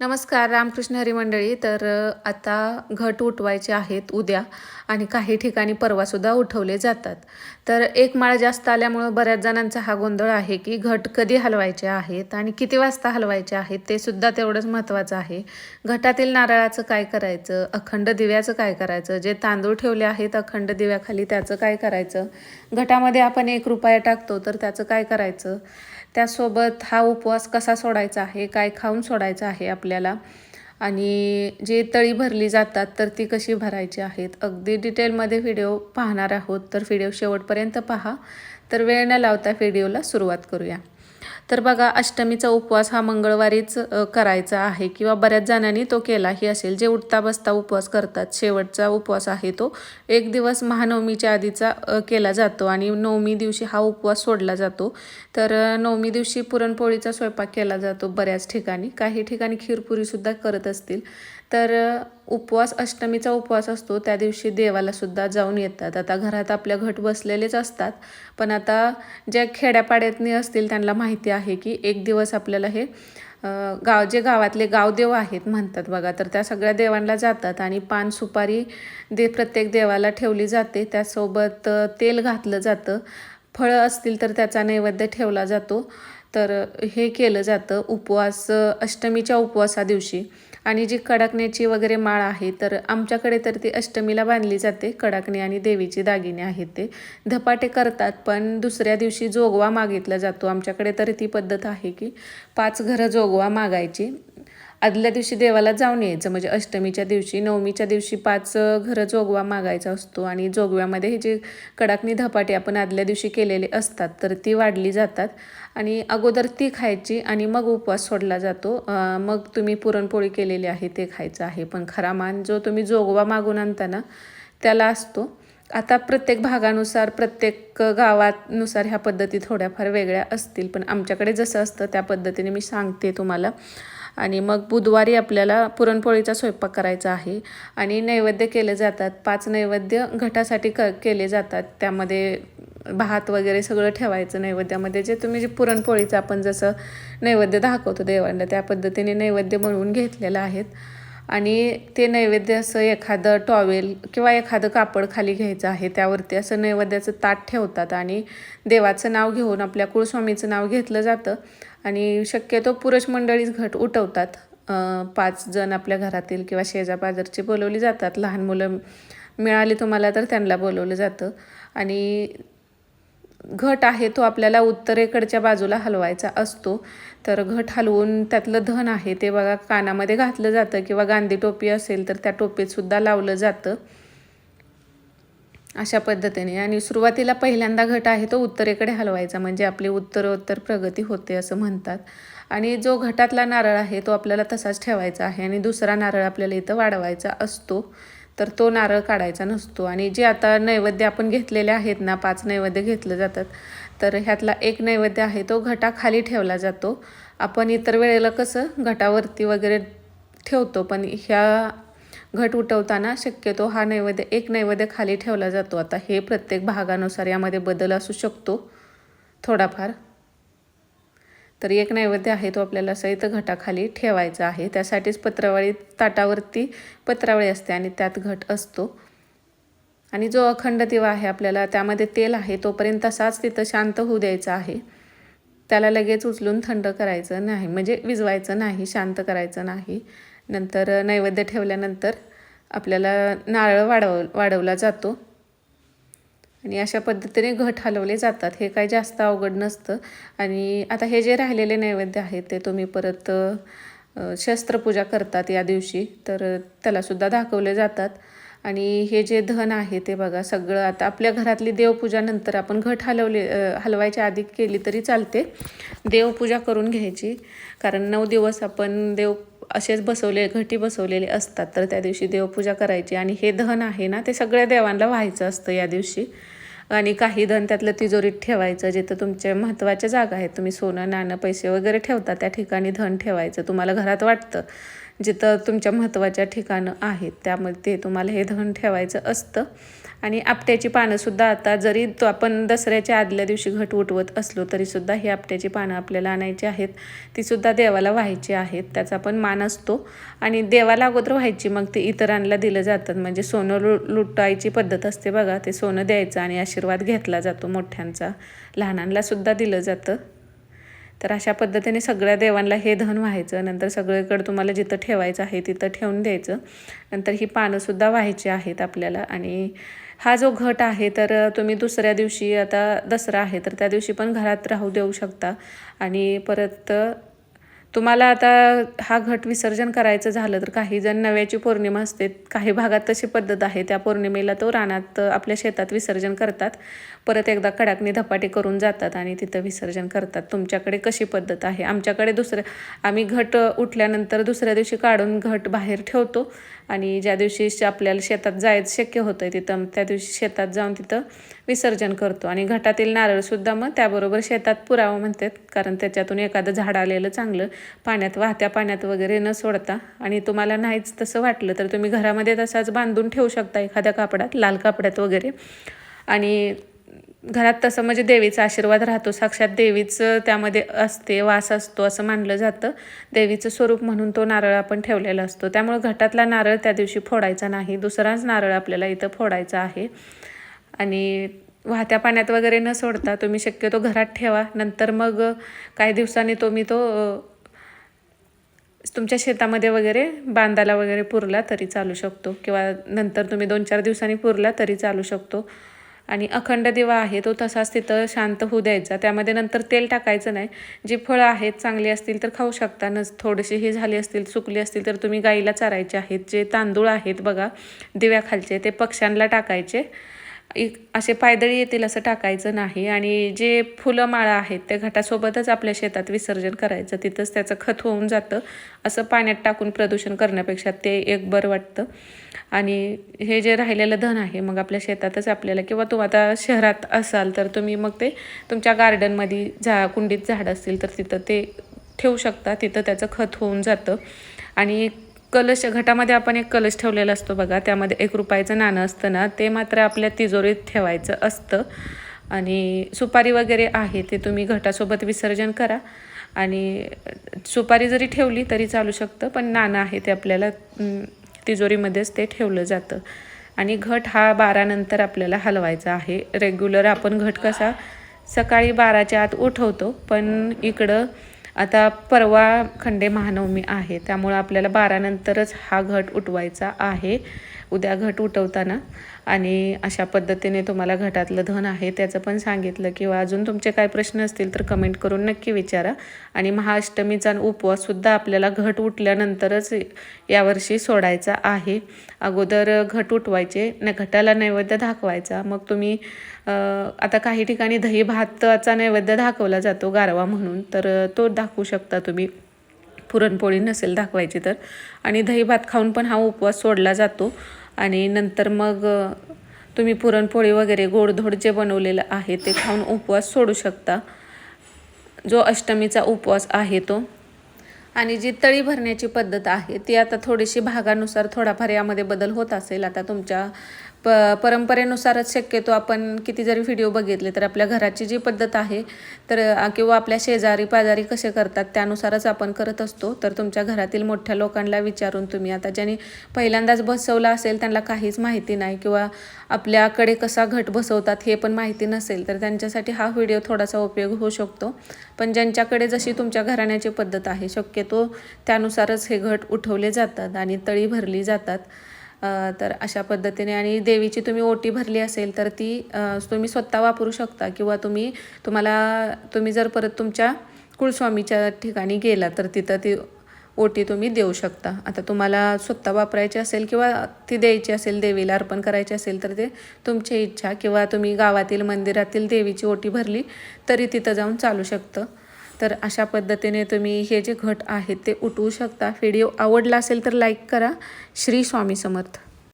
नमस्कार रामकृष्ण हरी मंडळी तर आता घट उठवायचे आहेत उद्या आणि काही ठिकाणी परवासुद्धा उठवले जातात. तर एक माळ जास्त आल्यामुळं बऱ्याच जणांचा हा गोंधळ आहे की घट कधी हलवायचे आहेत आणि किती वाजता हलवायचे आहेत ते सुद्धा तेवढंच महत्त्वाचं आहे. घटातील नारळाचं काय करायचं? अखंड दिव्याचं काय करायचं? जे तांदूळ ठेवले आहेत अखंड दिव्याखाली त्याचं काय करायचं? घटामध्ये आपण एक रुपया टाकतो तर त्याचं काय करायचं? त्यासोबत हा उपवास कसा सोडायचा आहे काय खाऊन सोडायचा आहे आपल्याला आणि जी तळी भरली जातात तर ती कशी भरायची आहेत अगदी डिटेलमध्ये व्हिडिओ पाहणार आहोत. तर व्हिडिओ शेवटपर्यंत पहा. तर वेळ न लावता व्हिडिओला सुरुवात करूया. तर बघा अष्टमीचा उपवास हा मंगळवारीच करायचा आहे किंवा बऱ्याच जणांनी तो केलाही असेल. जे उठता बसता उपवास करतात शेवटचा उपवास आहे तो. एक दिवस महानवमीच्या आधीचा केला जातो आणि नवमी दिवशी हा उपवास सोडला जातो. तर नवमी दिवशी पुरणपोळीचा स्वयंपाक केला जातो बऱ्याच ठिकाणी. काही ठिकाणी खीरपुरीसुद्धा करत असतील. तर उपवास अष्टमीचा उपवास असतो. त्या दिवशी देवालासुद्धा जाऊन येतात. आता घरात आपल्या घट बसलेलेच असतात. पण आता ज्या खेड्यापाड्यातनी असतील त्यांना माहिती आहे की एक दिवस आपल्याला हे गाव जे गावातले गावदेव आहेत म्हणतात बघा तर त्या सगळ्या देवांना जातात आणि पान सुपारी दे प्रत्येक देवाला ठेवली जाते. त्यासोबत तेल घातलं जातं. फळं असतील तर त्याचा नैवेद्य ठेवला जातो. तर हे केलं जातं उपवास अष्टमीच्या उपवासा दिवशी. आणि जी कडाकण्याची वगैरे माळ आहे तर आमच्याकडे तर ती अष्टमीला बांधली जाते कडाकणी आणि देवीचे दागिने आहेत ते. धपाटे करतात पण दुसऱ्या दिवशी जोगवा मागितला जातो. आमच्याकडे तर ती पद्धत आहे की पाच घरं जोगवा मागायची. आदल्या दिवशी देवाला जाऊन यायचं. म्हणजे अष्टमीच्या दिवशी नवमीच्या दिवशी पाच घरं जोगवा मागायचा असतो. आणि जोगव्यामध्ये हे जे कडाकणी धपाटे आपण आदल्या दिवशी केलेले असतात तर ती वाढली जातात. आणि अगोदर ती खायची आणि मग उपवास सोडला जातो. मग तुम्ही पुरणपोळी केलेली आहे ते खायचं आहे. पण खरा मान जो तुम्ही जोगवा मागून आणताना त्याला असतो. आता प्रत्येक भागानुसार प्रत्येक गावानुसार ह्या पद्धती थोड्याफार वेगळ्या असतील. पण आमच्याकडे जसं असतं त्या पद्धतीने मी सांगते तुम्हाला. आणि मग बुधवारी आपल्याला पुरणपोळीचा स्वयंपाक करायचा आहे. आणि नैवेद्य केले जातात. पाच नैवेद्य घटासाठी क केले जातात. त्यामध्ये भात वगैरे सगळं ठेवायचं नैवेद्यामध्ये. जे तुम्ही जे पुरणपोळीचं आपण जसं नैवेद्य दाखवतो देवांना त्या पद्धतीने नैवेद्य बनवून घेतलेलं आहेत. आणि ते नैवेद्य असं एखादं टॉवेल किंवा एखादं कापड खाली घ्यायचं आहे त्यावरती असं नैवेद्याचं ताट ठेवतात आणि देवाचं नाव घेऊन आपल्या कुळस्वामीचं नाव घेतलं जातं. आणि शक्यतो पुरुष मंडळीच घट उठवतात. पाच जण आपल्या घरातील किंवा शेजापाजरची बोलवली जातात. लहान मुलं मिळाली तुम्हाला तर त्यांना बोलवलं जातं. आणि घट आहे तो आपल्याला उत्तरेकडच्या बाजूला हलवायचा असतो. तर घट हलवून त्यातलं धन आहे ते बघा कानामध्ये घातलं जातं किंवा गांधी टोपी असेल तर त्या टोपीत सुद्धा लावलं जातं. अशा पद्धतीने. आणि सुरुवातीला पहिल्यांदा घट आहे तो उत्तरेकडे हलवायचा म्हणजे आपली उत्तरोत्तर प्रगती होते असं म्हणतात. आणि जो घटातला नारळ आहे तो आपल्याला तसाच ठेवायचा आहे आणि दुसरा नारळ आपल्याला इथं वाढवायचा असतो. तर तो नारळ काढायचा नसतो. आणि जे आता नैवेद्य आपण घेतलेले आहेत ना पाच नैवेद्य घेतले जातात तर ह्यातला एक नैवेद्य आहे तो घटाखाली ठेवला जातो. आपण इतर वेळेला कसं घटावरती वगैरे ठेवतो पण ह्या घट उठवताना शक्यतो हा नैवेद्य एक नैवेद्य खाली ठेवला जातो. आता हे प्रत्येक भागानुसार यामध्ये बदल असू शकतो थोडाफार. तर एक नैवेद्य आहे तो आपल्याला सहित घटाखाली ठेवायचा आहे. त्यासाठीच पत्रावळी ताटावरती पत्रावळी असते आणि त्यात घट असतो. आणि जो अखंड दिवा आहे आपल्याला त्यामध्ये तेल आहे तोपर्यंत तसाच तिथं शांत होऊ द्यायचा आहे. त्याला लगेच उचलून थंड करायचं नाही म्हणजे विजवायचं नाही शांत करायचं नाही. नंतर नैवेद्य ठेवल्यानंतर आपल्याला नारळ वाढव वाढवला जातो. आणि अशा पद्धतीने घट हलवले जातात. हे काही जास्त अवघड नसतं. आणि आता हे जे राहिलेले नैवेद्य आहेत ते तुम्ही परत शस्त्रपूजा करतात या दिवशी तर त्यालासुद्धा दाखवले जातात. आणि हे जे धन आहे ते बघा सगळं आता आपल्या घरातली देवपूजा नंतर आपण घट हलवले हलवायच्या आधी केली तरी चालते. देवपूजा करून घ्यायची. कारण नऊ दिवस आपण देव असेच बसवले घटी बसवलेले असतात. तर त्या दिवशी देवपूजा करायची आणि हे धन आहे ना ते सगळ्या देवांना व्हायचं असतं या दिवशी. आणि काही धन त्यातलं तिजोरीत ठेवायचं जिथं तुमच्या महत्त्वाच्या जागा आहेत. तुम्ही सोनं नाणं पैसे वगैरे ठेवता त्या ठिकाणी धन ठेवायचं तुम्हाला घरात वाटतं. जिथं तुमच्या महत्त्वाच्या ठिकाणं आहेत त्यामध्ये ते तुम्हाला हे धन ठेवायचं असतं. आणि आपट्याची पानंसुद्धा आता जरी तो आपण दसऱ्याच्या आदल्या दिवशी घट उठवत असलो तरीसुद्धा ही आपट्याची पानं आपल्याला आणायची आहेत. तीसुद्धा देवाला व्हायची आहेत त्याचा पण मान असतो. आणि देवाला अगोदर व्हायची मग ते इतरांना दिलं जातात म्हणजे सोनं लु लुटायची पद्धत असते बघा ते सोनं द्यायचं आणि आशीर्वाद घेतला जातो मोठ्यांचा. लहानांलासुद्धा दिलं जातं. तर अशा पद्धतीने सगळ्या देवांना हे धन व्हायचं नंतर सगळीकडे तुम्हाला जिथं ठेवायचं आहे तिथं ठेवून द्यायचं. नंतर ही पानंसुद्धा व्हायची आहेत आपल्याला. आणि हा जो घट आहे तर तुम्ही दुसऱ्या दिवशी आता दसरा आहे तर त्या दिवशी पण घरात राहू देऊ शकता. आणि परत तुम्हाला आता हा घट विसर्जन करायचं झालं तर काही जण नव्याची पौर्णिमा असते. काही भागात तशी पद्धत आहे. त्या पौर्णिमेला तो रानात आपल्या शेतात विसर्जन करतात. परत एकदा कडाकणी धपाटे करून जातात आणि तिथं विसर्जन करतात. तुमच्याकडे कशी पद्धत आहे? आमच्याकडे दुसरं आम्ही घट उठल्यानंतर दुसऱ्या दिवशी काढून घट बाहेर ठेवतो. आणि ज्या दिवशी आपल्याला शेतात जायचं शक्य होतं आहे तिथं त्या दिवशी शेतात जाऊन तिथं विसर्जन करतो. आणि घटातील नारळसुद्धा मग त्याबरोबर शेतात पुरावं म्हणतात. कारण त्याच्यातून एखादं झाड आलेलं चांगलं पाण्यात वाहत्या पाण्यात वगैरे न सोडता. आणि तुम्हाला नाहीच तसं वाटलं तर तुम्ही घरामध्ये तसाच बांधून ठेवू शकता एखाद्या कापडात लाल कापडात वगैरे. आणि घरात तसं म्हणजे देवीचा आशीर्वाद राहतो. साक्षात देवीचं त्यामध्ये असते वास असतो असं मानलं जातं. देवीचं स्वरूप म्हणून तो नारळ आपण ठेवलेला असतो. त्यामुळे घटातला नारळ त्या दिवशी फोडायचा नाही. दुसराच नारळ आपल्याला इथं फोडायचा आहे. आणि वाहत्या पाण्यात वगैरे न सोडता तुम्ही शक्यतो घरात ठेवा. नंतर मग काही दिवसांनी तुम्ही तो तुमच्या शेतामध्ये वगैरे बांधाला वगैरे पुरला तरी चालू शकतो. किंवा नंतर तुम्ही दोन चार दिवसांनी पुरला तरी चालू शकतो. आणि अखंड दिवा आहे तो तसाच तिथं शांत होऊ द्यायचा. त्यामध्ये नंतर तेल टाकायचं नाही. जी फळं आहेत चांगली असतील तर खाऊ शकता. नस थोडीशी हे झाली असतील सुकली असतील तर तुम्ही गाईला चारायचे आहेत. जे तांदूळ आहेत बघा दिव्याखालचे ते पक्ष्यांना टाकायचे. असे पायदळी येतील असं टाकायचं नाही आणि जे फुलं माळा आहेत त्या घटासोबतच आपल्या शेतात विसर्जन करायचं तिथंच त्याचं खत होऊन जातं. असं पाण्यात टाकून प्रदूषण करण्यापेक्षा ते एक बरं वाटतं. आणि हे जे राहिलेलं धन आहे मग आपल्या शेतातच आपल्याला किंवा तू आता शहरात असाल तर तुम्ही मग ते तुमच्या गार्डनमध्ये झा कुंडीत झाड असतील तर तिथं ते ठेवू शकता तिथं त्याचं खत होऊन जातं. आणि कलश घटामध्ये आपण एक कलश ठेवलेला असतो बघा. त्यामध्ये एक रुपयाचं नाणं असतं ना ते मात्र आपल्या तिजोरीत ठेवायचं असतं. आणि सुपारी वगैरे आहे ते तुम्ही घटासोबत विसर्जन करा. आणि सुपारी जरी ठेवली तरी चालू शकतं पण नाणं आहे ते आपल्याला तिजोरीमध्येच ते ठेवलं जातं. आणि घट हा बारानंतर आपल्याला हलवायचा आहे. रेग्युलर आपण घट कसा सकाळी बाराच्या आत उठवतो पण इकडं आता परवा खंडे महानवमी आहे त्यामुळं आपल्याला बारानंतरच हा घट उठवायचा आहे. उद्या घट उठवताना आणि अशा पद्धतीने तुम्हाला घटातलं धन आहे त्याचं पण सांगितलं किंवा अजून तुमचे काय प्रश्न असतील तर कमेंट करून नक्की विचारा. आणि महाअष्टमीचा उपवाससुद्धा आपल्याला घट उठल्यानंतरच यावर्षी सोडायचा आहे. अगोदर घट उठवायचे न घटाला नैवेद्य दाखवायचा. मग तुम्ही आता काही ठिकाणी दही भाताचा नैवेद्य दाखवला जातो गारवा म्हणून तर तो दाखवू शकता तुम्ही. पुरणपोळी नसेल दाखवायची तर. आणि दही भात खाऊन पण हा उपवास सोडला जातो. आणि नंतर मग तुम्ही पुरणपोळी वगैरे गोडधोड जे बनवलेलं आहे ते खाऊन उपवास सोडू शकता. जो अष्टमीचा उपवास आहे तो. आणि जी तळी भरण्याची पद्धत आहे ती आता थोडीशी भागानुसार थोडाफार यामध्ये बदल होत असेल. आता तुमच्या प परंपरेनुसारच शक्यतो आपण किती जरी व्हिडिओ बघितले तर आपल्या घराची जी पद्धत आहे तर किंवा आपल्या शेजारी पाजारी कसे करतात त्यानुसारच आपण करत असतो. तर तुमच्या घरातील मोठ्या लोकांना विचारून तुम्ही आता ज्यांनी पहिल्यांदाच बसवला असेल त्यांना काहीच माहिती नाही किंवा आपल्याकडे कसा घट बसवतात हे पण माहिती नसेल तर त्यांच्यासाठी हा व्हिडिओ थोडासा उपयोग होऊ शकतो. पण ज्यांच्याकडे जशी तुमच्या घराण्याची पद्धत आहे शक्यतो त्यानुसारच हे घट उठवले जातात आणि तळी भरली जातात. तर अशा पद्धतीने आणि देवीची तुम्ही ओटी भरली असेल तर ती तुम्ही स्वतः वापरू शकता किंवा तुम्ही तुम्हाला तुम्ही जर परत तुमच्या कुळस्वामीच्या ठिकाणी गेला तर तिथं ती ओटी तुम्ही देऊ शकता. आता तुम्हाला स्वतः वापरायची असेल किंवा ती द्यायची असेल देवीला अर्पण करायची असेल तर ते तुमची इच्छा किंवा तुम्ही गावातील मंदिरातील देवीची ओटी भरली तरी तिथं जाऊन चालू शकतं. तर अशा पद्धतीने तुम्ही हे जे घट आहेत ते उठवू शकता. व्हिडिओ आवडला असेल तर लाईक करा. श्री स्वामी समर्थ.